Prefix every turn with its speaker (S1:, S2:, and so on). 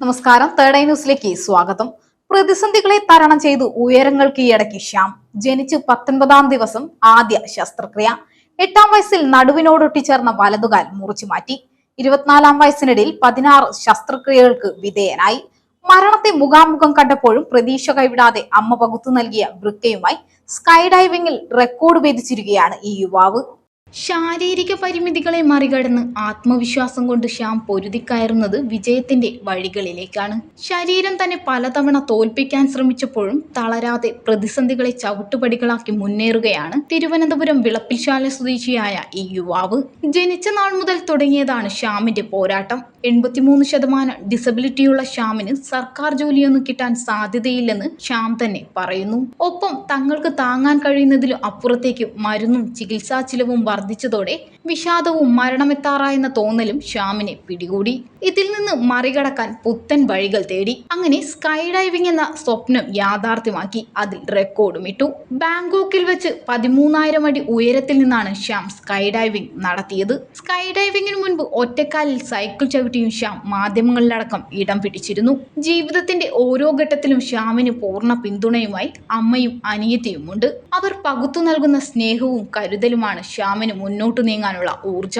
S1: നമസ്കാരം. Third eye ന്യൂസിലേക്ക് സ്വാഗതം. പ്രതിസന്ധികളെ തരണം ചെയ്തു ഉയരങ്ങൾ കീഴടക്കി ശ്യാം. ജനിച്ച് പത്തൊൻപതാം ദിവസം ആദ്യ ശസ്ത്രക്രിയ. എട്ടാം വയസ്സിൽ നടുവിനോടൊട്ടിച്ചേർന്ന വലതുകാൽ മുറിച്ചു മാറ്റി. ഇരുപത്തിനാലാം വയസ്സിനിടയിൽ പതിനാറ് ശസ്ത്രക്രിയകൾക്ക് വിധേയനായി. മരണത്തെ മുഖാമുഖം കണ്ടപ്പോഴും പ്രതീക്ഷ കൈവിടാതെ അമ്മ പകുത്തു നൽകിയ വൃക്കയുമായി സ്കൈ ഡൈവിംഗിൽ റെക്കോർഡ് ഭേദിച്ചിരിക്കുകയാണ് ഈ യുവാവ്. ശാരീരിക പരിമിതികളെ മറികടന്ന് ആത്മവിശ്വാസം കൊണ്ട് ശ്യാം പൊരുതിക്കയറുന്നത് വിജയത്തിന്റെ വഴികളിലേക്കാണ്. ശരീരം തന്നെ പലതവണ തോൽപ്പിക്കാൻ ശ്രമിച്ചപ്പോഴും തളരാതെ പ്രതിസന്ധികളെ ചവിട്ടുപടികളാക്കി മുന്നേറുകയാണ് തിരുവനന്തപുരം വിളപ്പിൽശാല സ്വദേശിയായ ഈ യുവാവ്. ജനിച്ച നാൾ മുതൽ തുടങ്ങിയതാണ് ശ്യാമിന്റെ പോരാട്ടം. എൺപത്തിമൂന്ന് ശതമാനം ഡിസബിലിറ്റിയുള്ള ശ്യാമിന് സർക്കാർ ജോലിയൊന്നും കിട്ടാൻ സാധ്യതയില്ലെന്ന് ശ്യാം തന്നെ പറയുന്നു. ഒപ്പം തങ്ങൾക്ക് താങ്ങാൻ കഴിയുന്നതിലും അപ്പുറത്തേക്ക് മരുന്നും ചികിത്സാ ചിലവും വർദ്ധിച്ചതോടെ വിഷാദവും മരണമെത്താറായെന്ന തോന്നലും ശ്യാമിനെ പിടികൂടി. ഇതിൽ നിന്ന് മറികടക്കാൻ പുത്തൻ വഴികൾ തേടി. അങ്ങനെ സ്കൈ ഡൈവിംഗ് എന്ന സ്വപ്നം യാഥാർത്ഥ്യമാക്കി അതിൽ റെക്കോർഡും ഇട്ടു. ബാങ്കോക്കിൽ വെച്ച് പതിമൂന്നായിരം അടി ഉയരത്തിൽ നിന്നാണ് ശ്യാം സ്കൈ ഡൈവിംഗ് നടത്തിയത്. സ്കൈ ഡൈവിംഗിന് മുൻപ് ഒറ്റക്കാലിൽ സൈക്കിൾ ചവിട്ടിയും ശ്യാം മാധ്യമങ്ങളിലടക്കം ഇടം പിടിച്ചിരുന്നു. ജീവിതത്തിന്റെ ഓരോ ഘട്ടത്തിലും ശ്യാമിന് പൂർണ പിന്തുണയുമായി അമ്മയും അനിയത്തിയുമുണ്ട്. അവർ പകുത്തു നൽകുന്ന സ്നേഹവും കരുതലുമാണ് ശ്യാമിന് മുന്നോട്ടു നീങ്ങാനുള്ള ഊർജം